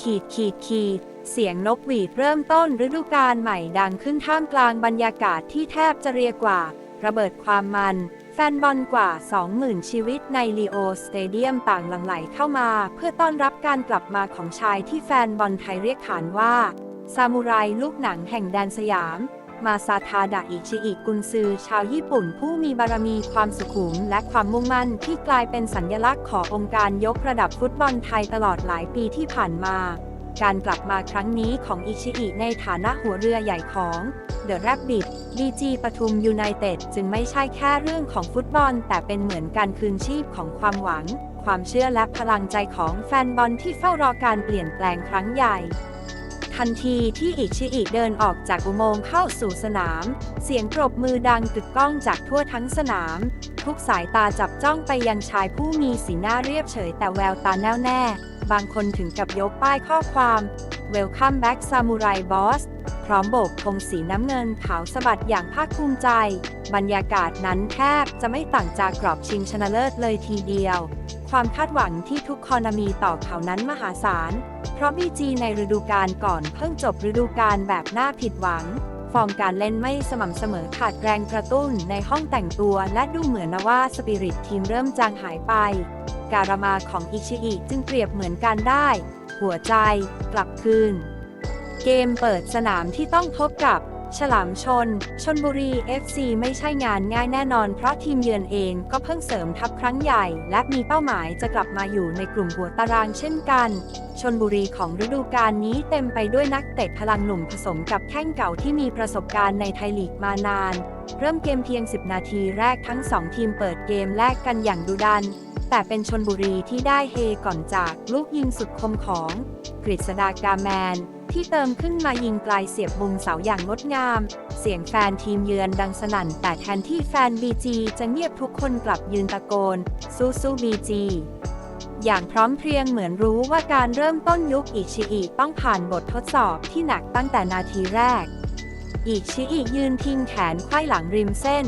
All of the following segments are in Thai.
ขีดขีดขีดเสียงนกหวีดเริ่มต้นฤดูกาลใหม่ดังขึ้นท่ามกลางบรรยากาศที่แทบจะเรียกว่า ระเบิดความมัน แฟนบอลกว่า 20,000 ชีวิตในลีโอสเตเดียมต่างหลั่งไหลเข้ามา เพื่อต้อนรับการกลับมาของชายที่แฟนบอลไทยเรียกขานว่า ซามูไรลูกหนังแห่งแดนสยาม มาซาทาดะอิชิอิกุนซือชาวญี่ปุ่นผู้มีบารมีความสุขุมและความมุ่งมั่นที่กลายเป็นสัญลักษณ์ขององค์การยกระดับฟุตบอลไทยตลอดหลายปีที่ผ่านมา การกลับมาครั้งนี้ของอิชิอิในฐานะหัวเรือใหญ่ของเดอะแรบบิทบีจีปทุมยูไนเต็ดจึงไม่ใช่แค่เรื่องของฟุตบอล แต่เป็นเหมือนการคืนชีพของความหวัง ความเชื่อและพลังใจของแฟนบอลที่เฝ้ารอการเปลี่ยนแปลงครั้งใหญ่ ทันทีที่อิชิอิเดินออกจากอุโมงค์เข้าสู่สนาม เสียงปรบมือดังกึกก้องจากทั่วทั้งสนาม ทุกสายตาจับจ้องไปยังชายผู้มีสีหน้าเรียบเฉยแต่แววตาแน่วแน่ บางคนถึงกับยกป้ายข้อความ Welcome back Samurai Boss ร้อมโบกธงสีน้ำเงินขาวสะบัดอย่างภาคภูมิใจ บรรยากาศนั้นแทบจะไม่ต่างจากกรอบชิงชนะเลิศเลยทีเดียว ความคาดหวังที่ทุกคนมีต่อเขานั้นมหาศาล เพราะบีจีในฤดูกาลก่อนเพิ่งจบฤดูกาลแบบน่าผิดหวัง ฟอร์มการเล่นไม่สม่ำเสมอขาดแรงกระตุ้นในห้องแต่งตัวและดูเหมือนนะว่าสปิริตทีมเริ่มจางหายไป การมาของอิชิอิจึงเปรียบเหมือนกันได้ หัวใจ กลับคืน เกมเปิดสนามที่ต้องพบกับ ฉลามชน ชนบุรี FC ไม่ใช่งานง่ายแน่นอน เพราะทีมเยือนเองก็เพิ่งเสริมทัพครั้งใหญ่ และมีเป้าหมายจะกลับมาอยู่ในกลุ่มหัวตารางเช่นกัน ชนบุรีของฤดูกาลนี้เต็มไปด้วยนักเตะพลังหนุ่มผสมกับแข้งเก่าที่มีประสบการณ์ในไทยลีกมานาน เริ่มเกมเพียง 10 นาทีแรกทั้ง 2 ทีมเปิดเกมแลกกันอย่างดุดันแต่เป็นชนบุรีที่ได้เฮก่อนจากลูกยิงสุดคมของ กฤษดากาแมน ที่เติมขึ้นมายิงไกลเสียบมุมเสาอย่างงดงาม เสียงแฟนทีมเยือนดังสนั่น แต่แทนที่แฟนบีจีจะเงียบทุกคนกลับยืนตะโกน สู้สู้บีจีอย่างพร้อมเพรียงเหมือนรู้ว่าการเริ่มต้นยุคอิชิอิต้องผ่านบททดสอบที่หนักตั้งแต่นาทีแรก อิชิอิยืนพิงแขนไขว้หลังริมเส้น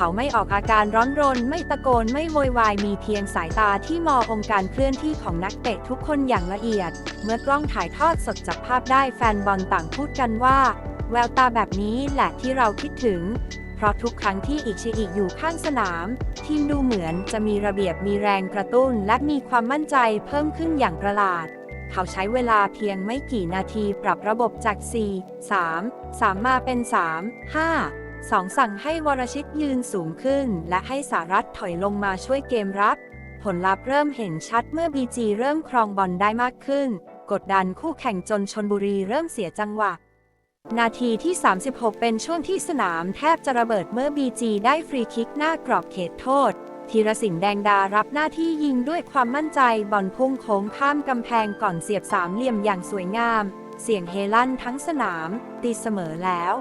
เขาไม่ออกอาการร้อนรน ไม่ตะโกนไม่โวยวายมีเพียงสายตาที่มององค์การเคลื่อนที่ของนักเตะทุกคนอย่างละเอียด เมื่อกล้องถ่ายทอดสดจับภาพได้แฟนบอลต่างพูดกันว่า แววตาแบบนี้แหละที่เราคิดถึง เพราะทุกครั้งที่อิชิอิอยู่ข้างสนาม ทีมดูเหมือนจะมีระเบียบมีแรงกระตุ้น และมีความมั่นใจเพิ่มขึ้นอย่างประหลาดเขาใช้เวลาเพียงไม่กี่นาทีปรับระบบจาก 4 3 3 มาเป็น 3 5 2สั่งให้วรชิตยืนสูงขึ้น และให้สารัตถอยลงมาช่วยเกมรับ ผลลัพธ์เริ่มเห็นชัดเมื่อบีจีเริ่มครองบอลได้มากขึ้น กดดันคู่แข่งจนชนบุรีเริ่มเสียจังหวะ นาทีที่ 36 เป็นช่วงที่สนามแทบจะระเบิดเมื่อบีจีได้ฟรีคิกหน้ากรอบเขตโทษธีรสินแดงดารับหน้าที่ยิงด้วยความมั่นใจบอลพุ่งโค้งข้ามกำแพงก่อนเสียบสามเหลี่ยมอย่างสวยงาม เสียงเฮลั่นทั้งสนาม ตีเสมอแล้ว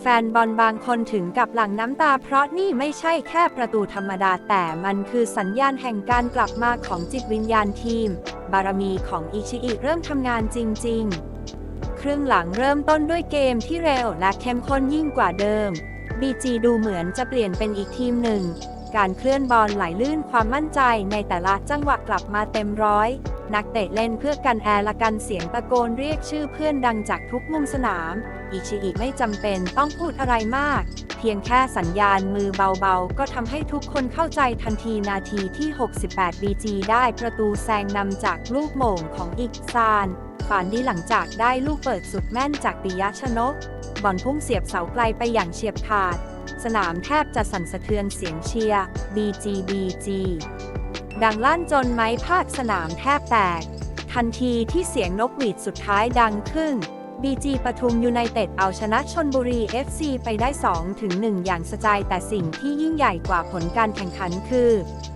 แฟนบอลบางคนถึงกับหลั่งน้ำตาเพราะนี่ไม่ใช่แค่ประตูธรรมดาแต่มันคือสัญญาณแห่งการกลับมาของจิตวิญญาณทีม บารมีของอิชิอิเริ่มทำงานจริง ๆ ครึ่งหลังเริ่มต้นด้วยเกมที่เร็วและเข้มข้นยิ่งกว่าเดิม BG ดูเหมือนจะเปลี่ยนเป็นอีกทีมหนึ่ง การเคลื่อนบอลไหลลื่นความมั่นใจในแต่ละจังหวะกลับมาเต็มร้อย นักเตะเล่นเพื่อกันแอร์ละกันเสียงตะโกนเรียกชื่อเพื่อนดังจากทุกมุมสนาม อิชิอิไม่จำเป็นต้องพูดอะไรมาก เพียงแค่สัญญาณมือเบาๆ ก็ทำให้ทุกคนเข้าใจทันทีนาทีที่ 68 BG ได้ประตูแซงนำจากลูกโมงของอิกซานฝานดีหลังจากได้ลูกเปิดสุดแม่นจากปิยะชนก บอลพุ่งเสียบเสาไกลไปอย่างเฉียบขาด สนามแทบจะสั่นสะเทือนเสียงเชียร์ BG BG ดังลั่นจนไม้ภาคสนามแทบแตก ทันทีที่เสียงนกหวีดสุดท้ายดังขึ้น BG ปทุมยูไนเต็ดเอาชนะชนบุรี FC ไปได้ 2 ถึง 1 อย่างสะใจแต่สิ่งที่ยิ่งใหญ่กว่าผลการแข่งขันคือ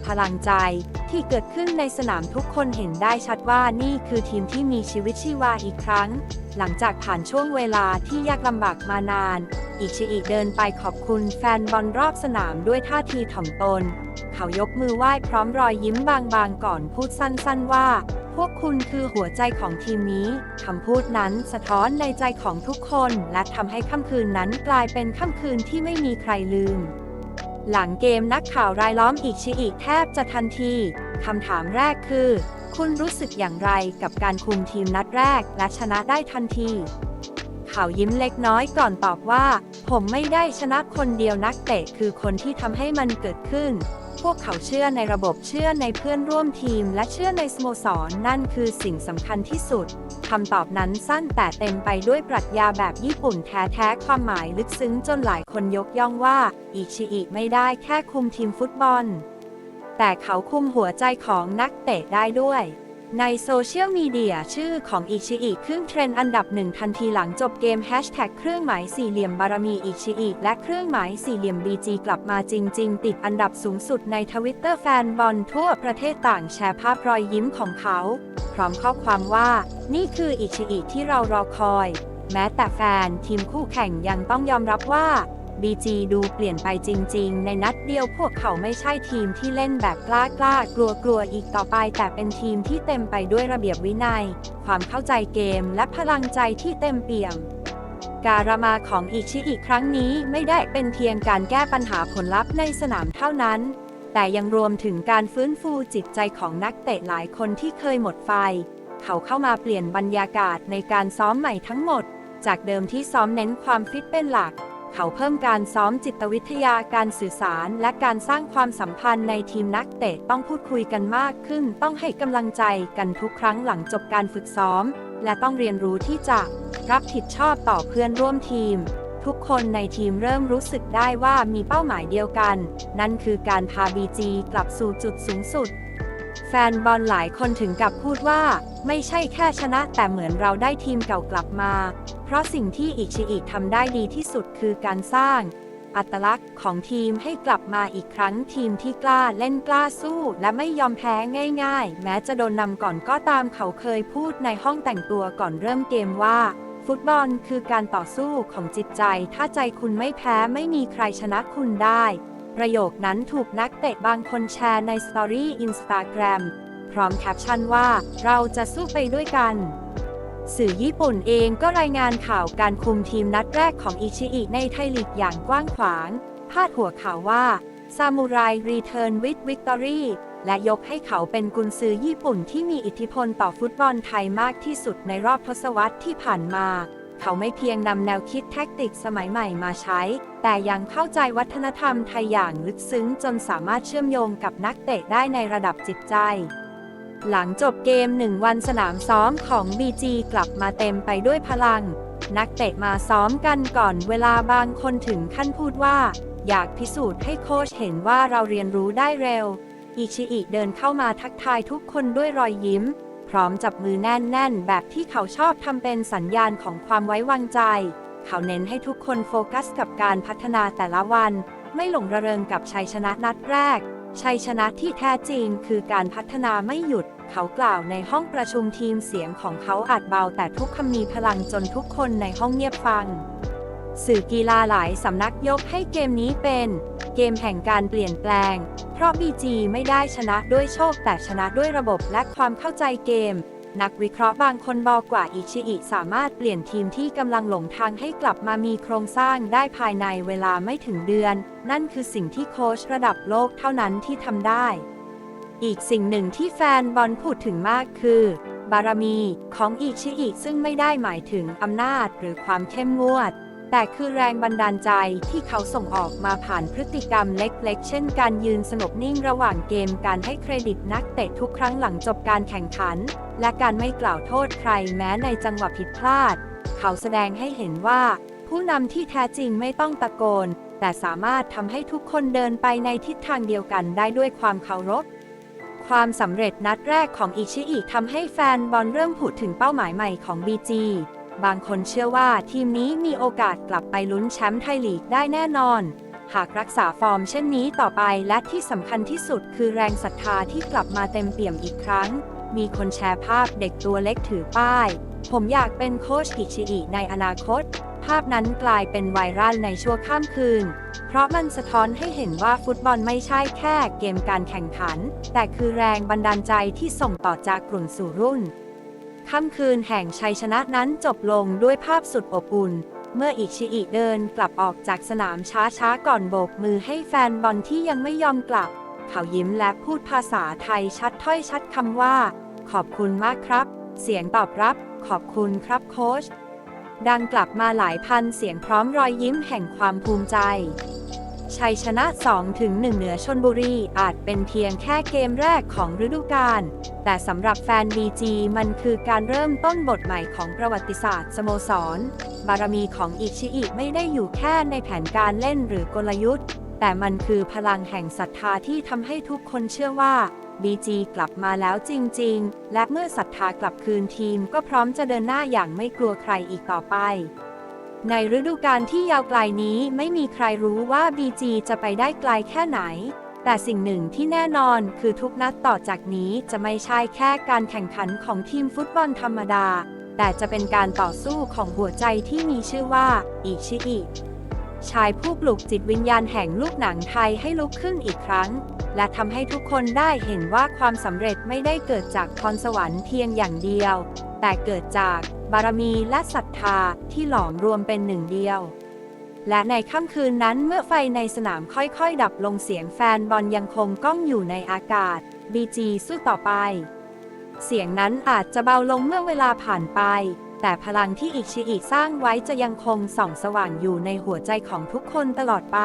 พลังใจที่เกิดขึ้นในสนามทุกคนเห็นได้ชัดว่านี่คือทีมที่มีชีวิตชีวาอีกครั้ง หลังจากผ่านช่วงเวลาที่ยากลำบากมานาน อิชิอิเดินไปขอบคุณแฟนบอลรอบสนามด้วยท่าทีถ่อมตน เขายกมือไหว้พร้อมรอยยิ้มบางๆก่อนพูดสั้นๆว่า วกคุณคือหัวใจของทีมนี้ คำพูดนั้นสะท้อนในใจของทุกคน และทำให้ค่ำคืนนั้นกลายเป็นค่ำคืนที่ไม่มีใครลืม หลังเกมนักข่าวรายล้อมอิชิอิแทบจะทันที คำถามแรกคือคุคุณรู้สึกอย่างไรกับการคุมทีมนัดแรกและชนะได้ทันทีเขายิ้มเล็กน้อยก่อนตอบว่า ผมไม่ได้ชนะคนเดียวนักเตะคือคนที่ทำให้มันเกิดขึ้น พวกเขาเชื่อในระบบเชื่อในเพื่อนร่วมทีม และเชื่อในสโมสรนั่นคือสิ่งสำคัญที่สุดคำตอบนั้นสั้นแต่เต็มไปด้วยปรัชญาแบบญี่ปุ่นแท้ๆ ความหมายลึกซึ้งจนหลายคนยกย่องว่า อิชิอิไม่ได้แค่คุมทีมฟุตบอล แต่เขาคุมหัวใจของนักเตะได้ด้วย ในโซเชียลมีเดียชื่อของอิชิอิขึ้นเทรนด์อันดับหนึ่งทันทีหลังจบเกมแฮชแท็กเครื่องหมายสี่เหลี่ยมบารมีอิชิอิและเครื่องหมายสี่เหลี่ยมบีจีกลับมาจริง ๆ ติดอันดับสูงสุดในทวิตเตอร์แฟนบอลทั่วประเทศต่างแชร์ภาพรอยยิ้มของเขา พร้อมข้อความว่า นี่คืออิชิอิที่เรารอคอย แม้แต่แฟนทีมคู่แข่งยังต้องยอมรับว่า BG ดูเปลี่ยนไปจริง ๆ ในนัดเดียวพวกเขาไม่ใช่ทีมที่เล่นแบบกล้ากล้ากลัวกลัวอีกต่อไป แต่เป็นทีมที่เต็มไปด้วยระเบียบวินัย ความเข้าใจเกมและพลังใจที่เต็มเปี่ยม การมาของอิชิอิครั้งนี้ไม่ได้เป็นเพียงการแก้ปัญหาผลลัพธ์ในสนามเท่านั้น แต่ยังรวมถึงการฟื้นฟูจิตใจของนักเตะหลายคนที่เคยหมดไฟ เขาเข้ามาเปลี่ยนบรรยากาศในการซ้อมใหม่ทั้งหมด จากเดิมที่ซ้อมเน้นความฟิตเป็นหลัก เขาเพิ่มการซ้อมจิตวิทยาการสื่อสาร และการสร้างความสัมพันธ์ในทีมนักเตะต้องพูดคุยกันมากขึ้น ต้องให้กำลังใจกันทุกครั้งหลังจบการฝึกซ้อม และต้องเรียนรู้ที่จะรับผิดชอบต่อเพื่อนร่วมทีม ทุกคนในทีมเริ่มรู้สึกได้ว่ามีเป้าหมายเดียวกัน นั่นคือการพาบีจีกลับสู่จุดสูงสุดแฟนบอลหลายคนถึงกับพูดว่า ไม่ใช่แค่ชนะแต่เหมือนเราได้ทีมเก่ากลับมา เพราะสิ่งที่อิชิอิทำได้ดีที่สุดคือการสร้าง อัตลักษณ์ของทีมให้กลับมาอีกครั้งทีมที่กล้าเล่นกล้าสู้ และไม่ยอมแพ้ง่าย ๆ แม้จะโดนนำก่อนก็ตามเขาเคยพูดในห้องแต่งตัวก่อนเริ่มเกมว่าฟุตบอลคือการต่อสู้ของจิตใจ ถ้าใจคุณไม่แพ้ไม่มีใครชนะคุณได้ ประโยคนั้นถูกนักเตะบางคนแชร์ในสตอรี่อินสตาแกรมพร้อมแคปชั่นว่า เราจะสู้ไปด้วยกัน สื่อญี่ปุ่นเองก็รายงานข่าวการคุมทีมนัดแรกของอิชิอิในไทยลีกอย่างกว้างขวาง พาดหัวข่าวว่าซามูไรรีเทิร์นวิ h วิกตอรี่และยกให้เขาเป็นกุนซือญี่ปุ่นที่มีอิทธิพลต่อฟุตบอลไทยมากที่สุดในรอบทศวรรษที่ผ่านมา เขาไม่เพียงนำแนวคิดแท็กติกสมัยใหม่มาใช้ แต่ยังเข้าใจวัฒนธรรมไทยอย่างลึกซึ้งจนสามารถเชื่อมโยงกับนักเตะได้ในระดับจิตใจ หลังจบเกมหนึ่งวันสนามซ้อมของ BG กลับมาเต็มไปด้วยพลัง นักเตะมาซ้อมกันก่อนเวลาบางคนถึงขั้นพูดว่า อยากพิสูจน์ให้โค้ชเห็นว่าเราเรียนรู้ได้เร็ว อิชิอิเดินเข้ามาทักทายทุกคนด้วยรอยยิ้ม พร้อมจับมือแน่นๆ แบบที่เขาชอบทำเป็นสัญญาณของความไว้วางใจ เขาเน้นให้ทุกคนโฟกัสกับการพัฒนาแต่ละวัน ไม่หลงระเริงกับชัยชนะนัดแรก ชัยชนะที่แท้จริงคือการพัฒนาไม่หยุด เขากล่าวในห้องประชุมทีมเสียงของเขาอาจเบาแต่ทุกคำมีพลังจนทุกคนในห้องเงียบฟัง สื่อกีฬาหลายสำนักยกให้เกมนี้เป็น เกมแห่งการเปลี่ยนแปลง เพราะ BG ไม่ได้ชนะด้วยโชคแต่ชนะด้วยระบบและความเข้าใจเกม นักวิเคราะห์บางคนบอกว่าอิชิอิสามารถเปลี่ยนทีมที่กำลังหลงทางให้กลับมามีโครงสร้างได้ภายในเวลาไม่ถึงเดือน นั่นคือสิ่งที่โค้ชระดับโลกเท่านั้นที่ทำได้ อีกสิ่งหนึ่งที่แฟนบอลพูดถึงมากคือบารมีของอิชิอิซึ่งไม่ได้หมายถึงอำนาจหรือความเข้มงวด แต่คือแรงบันดาลใจที่เขาส่งออกมาผ่านพฤติกรรมเล็กๆ เช่นการยืนสงบนิ่งระหว่างเกมการให้เครดิตนักเตะทุกครั้งหลังจบการแข่งขัน และการไม่กล่าวโทษใครแม้ในจังหวะผิดพลาด เขาแสดงให้เห็นว่า ผู้นำที่แท้จริงไม่ต้องตะโกน แต่สามารถทำให้ทุกคนเดินไปในทิศทางเดียวกันได้ด้วยความเคารพความสำเร็จนัดแรกของอิชิอิทำให้แฟนบอลเริ่มพูดถึงเป้าหมายใหม่ของ BG บางคนเชื่อว่าทีมนี้มีโอกาสกลับไปลุ้นแชมป์ไทยลีกได้แน่นอน หากรักษาฟอร์มเช่นนี้ต่อไปและที่สำคัญที่สุดคือแรงศรัทธาที่กลับมาเต็มเปี่ยมอีกครั้ง มีคนแชร์ภาพเด็กตัวเล็กถือป้าย ผมอยากเป็นโค้ชอิชิอิในอนาคต ภาพนั้นกลายเป็นไวรัลในชั่วข้ามคืน เพราะมันสะท้อนให้เห็นว่าฟุตบอลไม่ใช่แค่เกมการแข่งขัน แต่คือแรงบันดาลใจที่ส่งต่อจากกลุ่นสู่รุ่น ค่ำคืนแห่งชัยชนะนั้นจบลงด้วยภาพสุดอบอุ่น เมื่ออิชิอิเดินกลับออกจากสนามช้าๆก่อนโบกมือให้แฟนบอลที่ยังไม่ยอมกลับ เขายิ้มและพูดภาษาไทยชัดถ้อยชัดคำว่า ขอบคุณมากครับ เสียงตอบรับ ขอบคุณครับโค้ชดังกลับมาหลายพันเสียงพร้อมรอยยิ้มแห่งความภูมิใจ ชัยชนะ2ถึงเหนือชนบุรี อาจเป็นเพียงแค่เกมแรกของฤดูกาล แต่สำหรับแฟน BG มันคือการเริ่มต้นบทใหม่ของประวัติศาสตร์สโมสร บารมีของอิชิอิไม่ได้อยู่แค่ในแผนการเล่นหรือกลยุทธ์ แต่มันคือพลังแห่งศรัทธาที่ทำให้ทุกคนเชื่อว่า BG กลับมาแล้วจริง ๆ และเมื่อศรัทธากลับคืนทีมก็พร้อมจะเดินหน้าอย่างไม่กลัวใครอีกต่อไป ในฤดูกาลที่ยาวไกลนี้ไม่มีใครรู้ว่า BG จะไปได้ไกลแค่ไหน แต่สิ่งหนึ่งที่แน่นอนคือทุกนัดต่อจากนี้จะไม่ใช่แค่การแข่งขันของทีมฟุตบอลธรรมดา แต่จะเป็นการต่อสู้ของหัวใจที่มีชื่อว่าอิชิอิ ชายผู้ปลุกจิตวิญญาณแห่งลูกหนังไทยให้ลุกขึ้นอีกครั้ง และทำให้ทุกคนได้เห็นว่าความสำเร็จไม่ได้เกิดจากพรสวรรค์เพียงอย่างเดียว แต่เกิดจากบารมีและศรัทธาที่หลอมรวมเป็นหนึ่งเดียว และในค่ำคืนนั้นเมื่อไฟในสนามค่อยๆ ดับลงเสียงแฟนบอลยังคงก้องอยู่ในอากาศ BG สู้ต่อไป เสียงนั้นอาจจะเบาลงเมื่อเวลาผ่านไป แต่พลังที่อิชิอิสร้างไว้จะยังคงส่องสว่างอยู่ในหัวใจของทุกคนตลอดไป